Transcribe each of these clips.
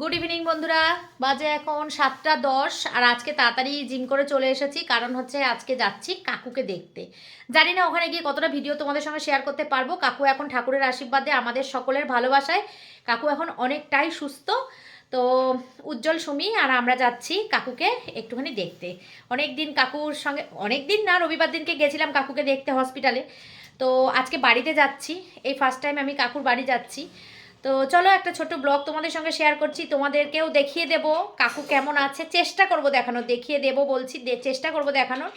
Good evening বন্ধুরা। বাজে এখন সাতটা দশ, আর আজকে তাড়াতাড়ি জিম করে চলে এসেছি। কারণ হচ্ছে আজকে যাচ্ছি কাকুকে দেখতে। জানি না ওখানে গিয়ে কতটা ভিডিও তোমাদের সঙ্গে শেয়ার করতে পারব। কাকু এখন ঠাকুরের আশীর্বাদে আমাদের সকলের ভালোবাসায়। কাকু এখন অনেকটাই সুস্থ। তো উজ্জ্বল সুমি, আর আমরা যাচ্ছি কাকুকে একটুখানি দেখতে। অনেক দিন কাকুর সঙ্গে অনেক দিন না, রবিবার দিনকে গেছিলাম কাকুকে দেখতে হসপিটালে তো আজকে বাড়িতে যাচ্ছি। এই ফার্স্ট টাইম আমি কাকুর বাড়ি যাচ্ছি। তো চলো একটা ছোট ব্লগ তোমাদের সঙ্গে শেয়ার করছি। তোমাদেরকেও দেখিয়ে দেব। কাকু কেমন আছে? চেষ্টা করব দেখানোর দেখিয়ে দেব বলছি চেষ্টা করব দেখানোর।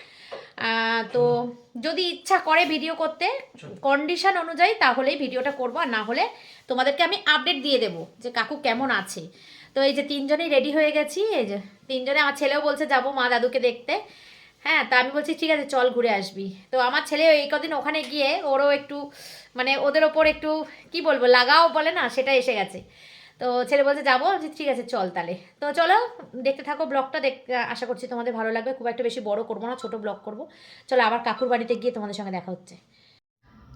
তো যদি ইচ্ছা করে ভিডিও করতে কন্ডিশন অনুযায়ী তাহলেই ভিডিওটা করব আর না হলে তোমাদেরকে আমি আপডেট দিয়ে দেব যে কাকু কেমন আছে। তো এই যে তিনজনেই রেডি হয়ে গেছি এই যে তিনজনে আমার ছেলেও বলছে যাব মা দাদুকে দেখতে। হ্যাঁ তা আমি বলছি, ঠিক আছে, চল ঘুরে আসবি। তো আমার ছেলে এই কদিন ওখানে গিয়ে ওরও একটু মানে ওদের ওপর একটু, কি বলব, লাগাও বলে না, সেটা এসে গেছে। তো ছেলে বলছে, যাব? যে ঠিক আছে, চল তাহলে। তো চলো, দেখতে থাকো ব্লগটা, দেখ, আশা করছি তোমাদের ভালো লাগবে। খুব একটা বেশি বড় করব না, ছোটো ব্লগ করব। চলো, আবার কাকুর বাড়িতে গিয়ে তোমাদের সঙ্গে দেখা হচ্ছে।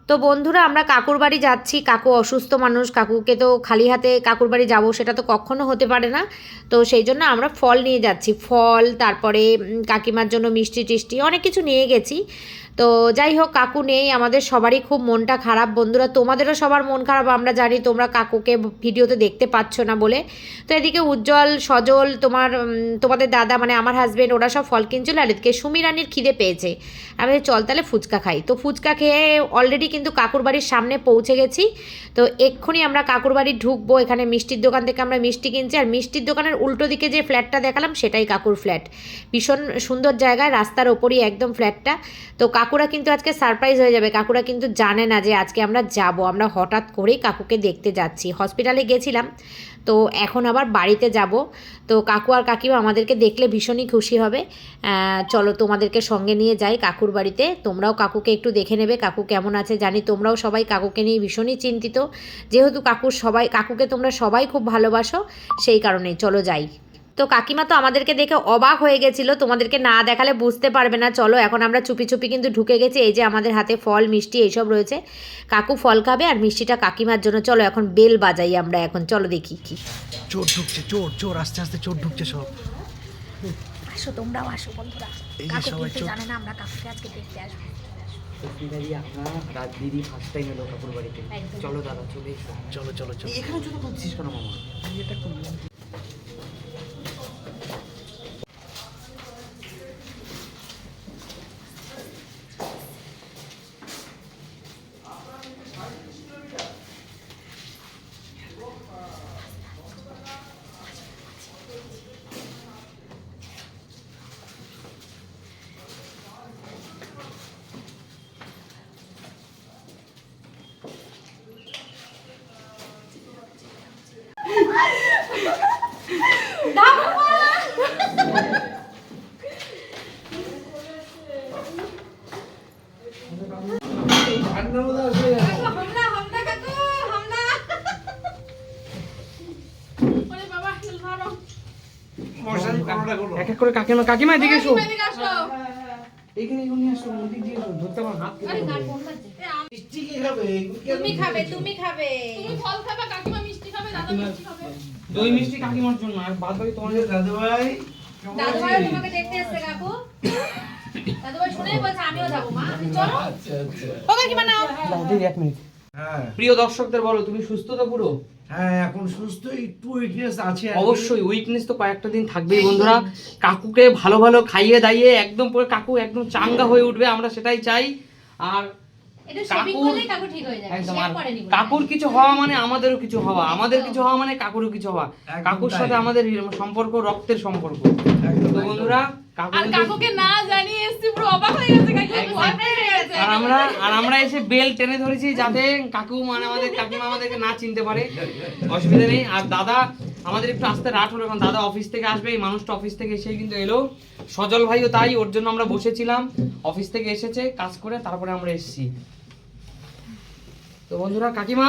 তো বন্ধুরা, আমরা কাকুর বাড়ি যাচ্ছি। কাকু অসুস্থ মানুষ, কাকুকে তো খালি হাতে কাকুর বাড়ি যাব, সেটা তো কখনো হতে পারে না। তো সেই জন্য আমরা ফল নিয়ে যাচ্ছি। ফল, তারপরে কাকিমার জন্য মিষ্টি টিষ্টি, অনেক কিছু নিয়ে গেছি। তো যাই হোক, কাকু নেই, আমাদের সবারই খুব মনটা খারাপ। বন্ধুরা, তোমাদেরও সবার মন খারাপ, আমরা জানি তোমরা কাকুকে ভিডিওতে দেখতে পাচ্ছ না বলে। তো এদিকে উজ্জ্বল, সজল, তোমার তোমাদের দাদা মানে আমার হাজবেন্ড ওরা সব ফল কিনছিল আর এদিকে সুমি রানীর খিদে পেয়েছে। আমি চল তাহলে ফুচকা খাই। তো ফুচকা খেয়ে অলরেডি কিন্তু কাকুর বাড়ির সামনে পৌঁছে গেছি। তো এক্ষুনি আমরা কাকুর বাড়ি ঢুকবো, এখানে মিষ্টির দোকান থেকে আমরা মিষ্টি কিনছি। আর মিষ্টির দোকানের উল্টো দিকে যে ফ্ল্যাটটা দেখালাম, সেটাই কাকুর ফ্ল্যাট। ভীষণ সুন্দর জায়গায় রাস্তার ওপরই একদম ফ্ল্যাটটা। তো কাকুরা কিন্তু আজকে সারপ্রাইজ হয়ে যাবে। কাকুরা কিন্তু জানে না যে আজকে আমরা যাব। আমরা হঠাৎ করেই কাকুকে দেখতে যাচ্ছি। হসপিটালে গেছিলাম। তো এখন আবার বাড়িতে যাব। তো কাকু আর কাকিমা আমাদেরকে দেখলে ভীষণই খুশি হবে। চলো তোমাদেরকে সঙ্গে নিয়ে যাই কাকুর বাড়িতে। তোমরাও কাকুকে একটু দেখে নেবে। কাকু কেমন আছে জানি তোমরাও সবাই কাকুকে নিয়ে ভীষণই চিন্তিত। যেহেতু কাকুর সবাই কাকুকে তোমরা সবাই খুব ভালোবাসো, সেই কারণে চলো যাই। তো কাকিমা তো আমাদেরকে দেখে অবাক হয়ে গেছিল। তোমাদেরকে না দেখালে বুঝতে পারবে না। চলো এখন আমরা চুপি চুপি কিন্তু ঢুকে গেছি। এই যে আমাদের হাতে ফল মিষ্টি এইসব রয়েছে। কাকু ফল খাবে আর মিষ্টিটা কাকিমার জন্য। চলো এখন বেল বাজাই আমরা এখন। চলো দেখি কি। চোর ঢুকছে চোর চোর আস্তে আস্তে চোর ঢুকছে সব। আসো তোমরাও আসো বন্ধুরা। কাকু কিন্তু জানে না আমরা কাকুকে আজকে দেখতে আসব। দিদি আপনার রাত দিদি ফার্স্ট টাইম এলো কাকুর বাড়িতে। চলো দাদা চলে চলো চলো চলো। এখানে খুঁজছিস কেন মামা? এক এক করে কাকিমা কাকিমা এদিকে এসো। এখানে এখানে আসো। ওদিক দিয়ে এসো ধরতে আমার হাত যাবে। তুমি খাবে? তুমি খাবে। দই মিষ্টি কাকিমার জন্য আর বাদ বাকি তোমার দাদু ভাই তোমাকে দেখতে এসেছে কাকু। দাদু ভাই শুনেই বলছে আমিও যাব মা। চলো। ও কাকিমা নাও। দিদি এক মিনিট। হ্যাঁ প্রিয় দর্শকদের বলো তুমি সুস্থ তো পুরো? হ্যাঁ এখন সুস্থ একটু উইকনেস আছে অবশ্যই উইকনেস তো কয়েকটা দিন থাকবেই বন্ধুরা। কাকুকে ভালো ভালো খাইয়ে দাইয়ে একদম পুরো কাকু একদম চাঙ্গা হয়ে উঠবে আমরা সেটাই চাই। আর কাকুর- হয়ে কিছু হওয়া মানে আমাদেরও কিছু হওয়া আমাদের কিছু হওয়া মানে কাকুরও কিছু হওয়া। কাকুর সাথে আমাদের সম্পর্ক রক্তের সম্পর্ক। তো বন্ধুরা কাকু আর কিন্তু- কাকুকে না জানিয়ে এসছি পুরো অবাক গেছে কাকু একদম। surprise গেছে। আর আমরা আর আমরা এসে বেল টেনে ধরেছি যাতে কাকু মানে আমাদের কাকিমা আমাদেরকে না চিনতে পারে। অসুবিধা নেই। আর দাদা আমাদের একটু আসতে রাত হলো কারণ দাদা অফিস থেকে আসবে এই মানুষটা অফিস থেকে এসেই কিন্তু এলো। সজল ভাইও তাই ওর জন্য আমরা বসেছিলাম। অফিস থেকে এসেছে কাজ করে তারপরে আমরা এসেছি। তো বন্ধুরা কাকিমা?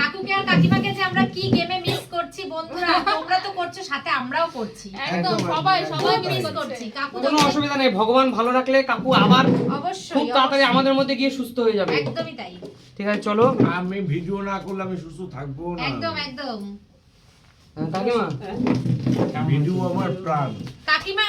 কাকুকে আর কাকিমাকে যে আমরা কি গেমে মিস করছি বন্ধুরা তোমরা তো করছ সাথে আমরাও করছি। একদম সবাই সবাই মিস করছি। কাকু কোনো অসুবিধা নেই ভগবান ভালো রাখলে কাকু আবার অবশ্যই খুব তাড়াতাড়ি আমাদের মধ্যে গিয়ে সুস্থ হয়ে যাবে। একদমই তাই। ঠিক আছে চলো। আমি ভিডিও না করলে আমি সুস্থ থাকব না। একদম একদম। হ্যাঁ, কাকিমা? ভিডিও আমার প্রাণ। কাকিমা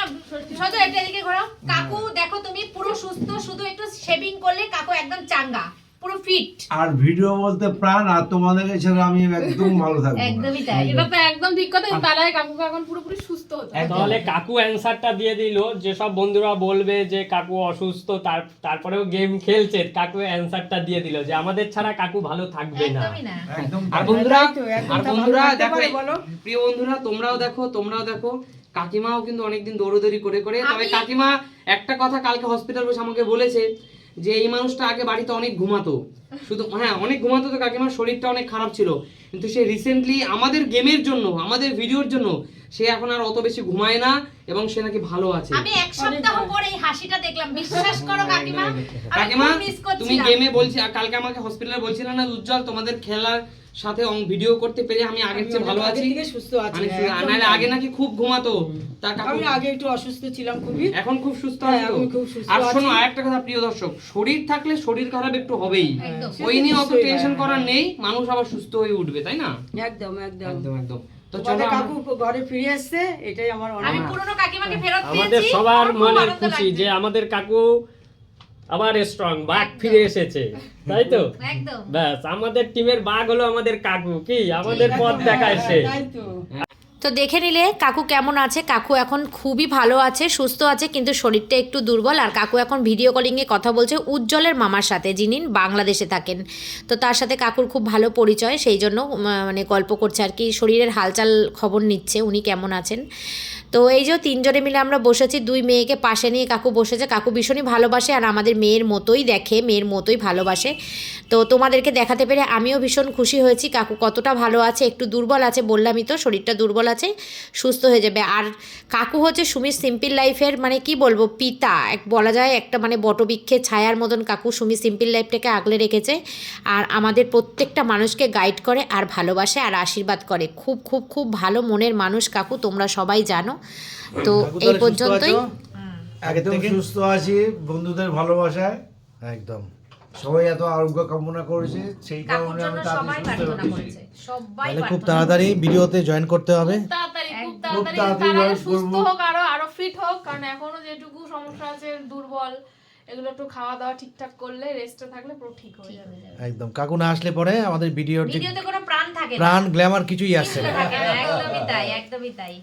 সোজা এটা এদিকে ঘোরাও। কাকু দেখো তুমি পুরো সুস্থ শুধু একটু শেভিং করলে কাকু একদম চাঙ্গা। পুরো ফিট আর ভিডিও বলতে প্রাণ আর তোমাদেরকে ছেড়ে আমি একদম ভালো থাকব একদমই তাই। এটা তো একদম ঠিক কথা তারাই কাকুকে এখন পুরোপুরি সুস্থ হচ্ছে তাহলে কাকু অ্যান্সারটা দিয়ে দিল যেসব বন্ধুরা বলবে যে কাকু অসুস্থ তার তারপরেও গেম খেলছে কাকু অ্যান্সারটা দিয়ে দিল যে আমাদের ছাড়া কাকু ভালো থাকবে না। একদমই না। আর বন্ধুরা আর বন্ধুরা দেখো বলো? প্রিয় বন্ধুরা তোমরাও দেখো তোমরাও দেখো কাকিমাও কিন্তু অনেকদিন দৌড়দৌড়ি করে করে তবে কাকিমা একটা কথা কালকে হসপিটাল বসে আমাকে বলেছে যে এই মানুষটা আগে বাড়িতে অনেক ঘুমাতো। শুধু হ্যাঁ অনেক ঘুমাতো তো কাকিমার শরীরটা অনেক খারাপ ছিল। কিন্তু সে রিসেন্টলি আমাদের গেমের জন্য আমাদের ভিডিওর জন্য সে এখন আর অত বেশি ঘুমায় না এবং সে নাকি ভালো আছে। আমি এক সপ্তাহ পরে এই হাসিটা দেখলাম। বিশ্বাস করো কাকিমা কাকিমা তুমি গেমে বলছি আর কালকে আমাকে হসপিটালে বলছিলে না উজ্জ্বল তোমাদের খেলার সাথে ভিডিও করতে পেরে আমি আগের চেয়ে ভালো আছি। সুস্থ আছি, মানে হ্যাঁ, নাহলে আগে নাকি খুব ঘুমাতো। তা আমি আগে একটু অসুস্থ ছিলাম খুবই। এখন খুব সুস্থ হ্যাঁ, আছে আর শোনো আরেকটা কথা প্রিয় দর্শক শরীর থাকলে শরীর খারাপ একটু হবেই। ওই নিয়ে অত টেনশন হ্যাঁ, করার হ্যাঁ। নেই মানুষ আবার সুস্থ হয়ে উঠবে তাই না? একদম একদম। একদম একদম। তো চলো কাকু ঘরে ফিরে এসছে এটাই আমার অনেক আমি পুরনো কাকিমাকে ফেরত আমাদের সবার আনন্দ খুশি যে আমাদের কাকু আবার স্ট্রং বাঘ ফিরে এসেছে তাই তো? একদম। ব্যাস আমাদের টিমের বাঘ হলো আমাদের কাকু কি? আমাদের পথ দেখায় সে। তো। তো দেখে নিলে কাকু কেমন আছে? কাকু এখন খুবই ভালো আছে সুস্থ আছে কিন্তু শরীরটা একটু দুর্বল। আর কাকু এখন ভিডিও কলিংয়ে কথা বলছে উজ্জ্বলের মামার সাথে যিনি বাংলাদেশে থাকেন। তো তার সাথে কাকুর খুব ভালো পরিচয় সেই জন্য মানে গল্প করছে আর কি। শরীরের হালচাল খবর নিচ্ছে উনি কেমন আছেন? তো এই যে তিনজনে মিলে আমরা বসেছি, দুই মেয়েকে পাশে নিয়ে কাকু বসেছে। কাকু ভীষণই ভালোবাসে আর আমাদের মেয়ের মতোই দেখে, মেয়ের মতোই ভালোবাসে। তো তোমাদেরকে দেখাতে পেরে আমিও ভীষণ খুশি হয়েছি। কাকু কতটা ভালো আছে, একটু দুর্বল আছে বললামই তো, শরীরটা দুর্বল আছে, সুস্থ হয়ে যাবে। আর কাকু হচ্ছে সুমির সিম্পল লাইফের মানে কি বলব, পিতা। এক বলা যায় একটা মানে বটবৃক্ষের ছায়ার মতন কাকু সুমি সিম্পল লাইফটাকে আগলে রেখেছে। আর আমাদের প্রত্যেকটা মানুষকে গাইড করে আর ভালোবাসে আর আশীর্বাদ করে। খুব খুব খুব ভালো মনের মানুষ কাকু, তোমরা সবাই জানো। তো এই পর্যন্তই। একদম সুস্থ আছি বন্ধুদের ভালোবাসায়। একদম। সবাই এত আরোগ্য কামনা করেছে সেই কারণে আমি তাহলে খুব তাড়াতাড়ি ভিডিওতে জয়েন করতে হবে। খুব তাড়াতাড়ি সুস্থ হোক আরও আরও ফিট হোক কারণ এখনও যেটুকু সমস্যা আছে দুর্বল এগুলো একটু খাওয়া দাওয়া ঠিকঠাক করলে রেস্টে থাকলে পুরো ঠিক হয়ে যাবে। একদম। কাকু না আসলে পরে আমাদের ভিডিও ভিডিওতে কোনো প্রাণ থাকে প্রাণ গ্ল্যামার কিছুই আসছে না। না, একদমই তাই একদমই তাই।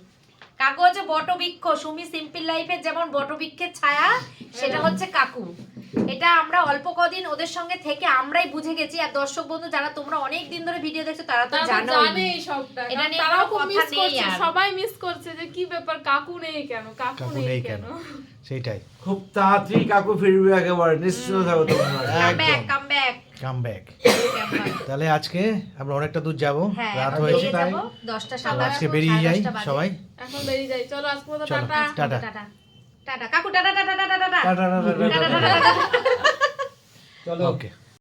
কাকু হচ্ছে বটবৃক্ষ সুমি সিম্পল লাইফের যেমন বটবৃক্ষের ছায়া সেটা হচ্ছে কাকু। এটা আমরা অল্প কদিন ওদের সঙ্গে থেকে আমরাই বুঝে গেছি। আর দর্শক বন্ধু যারা তোমরা অনেক দিন ধরে ভিডিও দেখছ তারা তো জানো জানে এই সবটা। এটা নিয়ে তারাও খুব কথা মিস নেই করছে। সবাই মিস করছে যে কি ব্যাপার কাকু নেই কেন? কাকু নেই কেন? সেটাই খুব তাড়াতাড়ি কাকু ফিরবে একেবারে নিশ্চিত থাকো তোমরা। কাম ব্যাক কাম ব্যাক তাহলে আজকে আমরা অনেকটা দূর যাব। হ্যাঁ, রাত হয়েছে তাই। আজকে বেরিয়ে যাই সবাই। এখন বেরিয়ে যাই চলো আজকে টাটা। টাটা। টাটা কাকু tata tata tata tata tata. Tata tata okay